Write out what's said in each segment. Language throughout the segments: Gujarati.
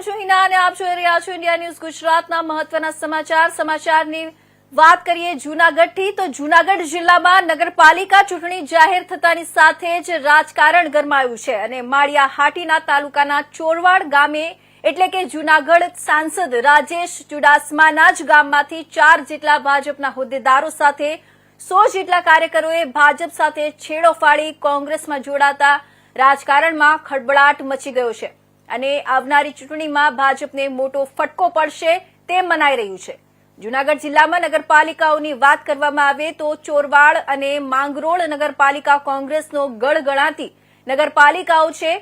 હું છું હિના અને આપ જોઈ રહ્યા છો ઇન્ડિયા ન્યૂઝ ગુજરાતના મહત્વના સમાચાર. સમાચારની વાત કરીએ જૂનાગઢથી, તો જૂનાગઢ જિલ્લામાં નગરપાલિકા ચૂંટણી જાહેર થતાની સાથે જ રાજકારણ ગરમાયું છે અને માળિયા હાટીના તાલુકાના ચોરવાડ ગામે, એટલે કે જૂનાગઢ સાંસદ રાજેશ ચુડાસમાના જ ગામમાંથી ચાર જેટલા ભાજપના હોદ્દેદારો સાથે સો જેટલા કાર્યકરોએ ભાજપ સાથે છેડો ફાડી કોંગ્રેસમાં જોડાતા રાજકારણમાં ખળબળાટ મચી ગયો છે. અને આવનારી ચૂંટણીમાં ભાજપને મોટો ફટકો પડશે તેમ મનાઈ રહ્યું છે. જૂનાગઢ જિલ્લામાં નગરપાલિકાઓની વાત કરવામાં આવે તો ચોરવાડ અને માંગરોળ નગરપાલિકા કોંગ્રેસનો ગઢ ગણાતી નગરપાલિકાઓ છે.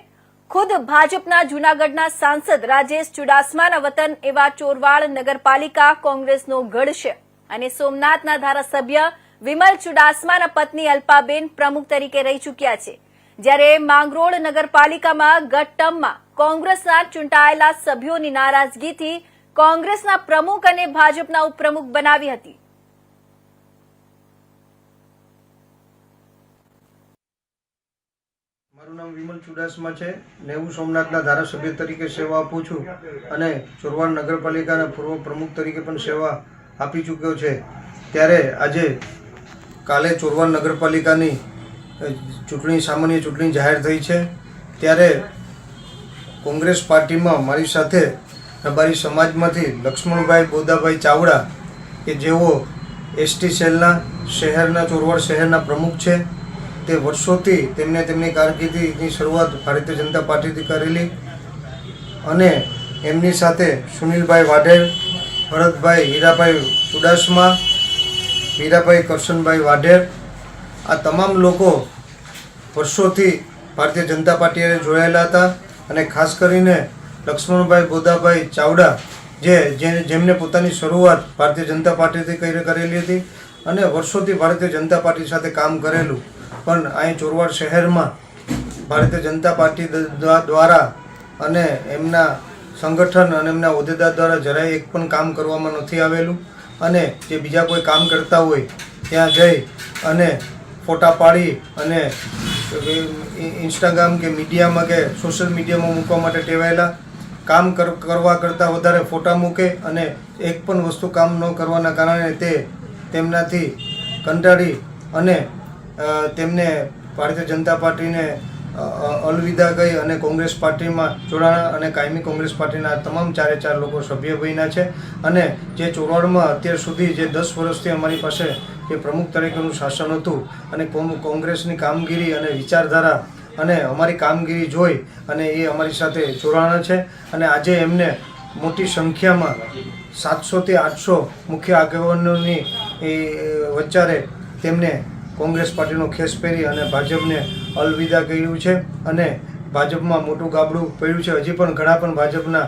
ખુદ ભાજપના જૂનાગઢના સાંસદ રાજેશ ચુડાસમાના વતન એવા ચોરવાડ નગરપાલિકા કોંગ્રેસનો ગઢ છે અને સોમનાથના ધારાસભ્ય વિમલ ચુડાસમાના પત્ની અલ્પાબેન પ્રમુખ તરીકે રહી ચૂક્યા છે. જ્યારે માંગરોળ નગરપાલિકામાં ગત ટર્મમાં કોંગ્રેસના ચૂંટાયેલા સભ્યોની નારાજગીથી કોંગ્રેસના પ્રમુખ અને ભાજપના ઉપપ્રમુખ બનાવી હતી. મારું નામ વિમલ ચુડાસમા છે. ને હું સોમનાથના ધારાસભ્ય તરીકે સેવા આપું છું અને ચોરવાડ નગરપાલિકાના પૂર્વ પ્રમુખ તરીકે પણ સેવા આપી ચૂક્યો છે. ત્યારે આજે કાલે ચોરવાડ નગરપાલિકાની ચૂંટણી, સામાન્ય ચૂંટણી જાહેર થઈ છે. ત્યારે કોંગ્રેસ પાર્ટીમાં મારી સાથે રબારી સમાજમાંથી લક્ષ્મણભાઈ બોદાભાઈ ચાવડા, કે જેઓ એસટી સેલના શહેરના, ચોરવાડ શહેરના પ્રમુખ છે, તે વર્ષોથી તેમને તેમની કારકિર્દીની શરૂઆત ભારતીય જનતા પાર્ટીથી કરેલી અને એમની સાથે સુનિલભાઈ વાઢેર, ભરતભાઈ હીરાભાઈ ચુડાસમા હીરાભાઈ કરશનભાઈ વાઢેર, આ તમામ લોકો વર્ષોથી ભારતીય જનતા પાર્ટીએ જોડાયેલા હતા. અને ખાસ કરીને લક્ષ્મણભાઈ બોદાભાઈ ચાવડા, જે જેમને પોતાની શરૂઆત ભારતીય જનતા પાર્ટીથી કરી, કરેલી હતી અને વર્ષોથી ભારતીય જનતા પાર્ટી સાથે કામ કરેલું. પણ અહીં ચોરવાડ શહેરમાં ભારતીય જનતા પાર્ટી દ્વા- દ્વારા અને એમના સંગઠન અને એમના હોદ્દેદાર દ્વારા જરાય એક પણ કામ કરવામાં નથી આવેલું અને જે બીજા કોઈ કામ કરતા હોય, ત્યાં જઈ અને ફોટા પાડી અને ઇન્સ્ટાગ્રામ કે મીડિયામાં કે સોશિયલ મીડિયામાં મૂકવા માટે ટેવાયેલા, કામ કર, કરવા કરતાં વધારે ફોટા મૂકે અને એક પણ વસ્તુ કામ ન કરવાના કારણે તે તેમનાથી કંટાળી અને તેમને ભારતીય જનતા પાર્ટીને અલવિદા ગઈ અને કોંગ્રેસ પાર્ટીમાં જોડાણા અને કાયમી કોંગ્રેસ પાર્ટીના તમામ ચારે ચાર લોકો સભ્ય બન્યા છે. અને જે ચોરવાડમાં અત્યાર સુધી જે દસ વર્ષથી અમારી પાસે જે પ્રમુખ તરીકેનું શાસન હતું અને કોંગ- કોંગ્રેસની કામગીરી અને વિચારધારા અને અમારી કામગીરી જોઈ અને એ અમારી સાથે જોડાણા છે અને આજે એમને મોટી સંખ્યામાં સાતસોથી આઠસો મુખ્ય આગેવાનોની એ વચ્ચારે તેમને કોંગ્રેસ પાર્ટીનો ખેસ પહેરી અને ભાજપને અલવિદા કર્યું છે અને ભાજપમાં મોટું ગાબડું પડ્યું છે. હજી પણ ઘણા પણ ભાજપના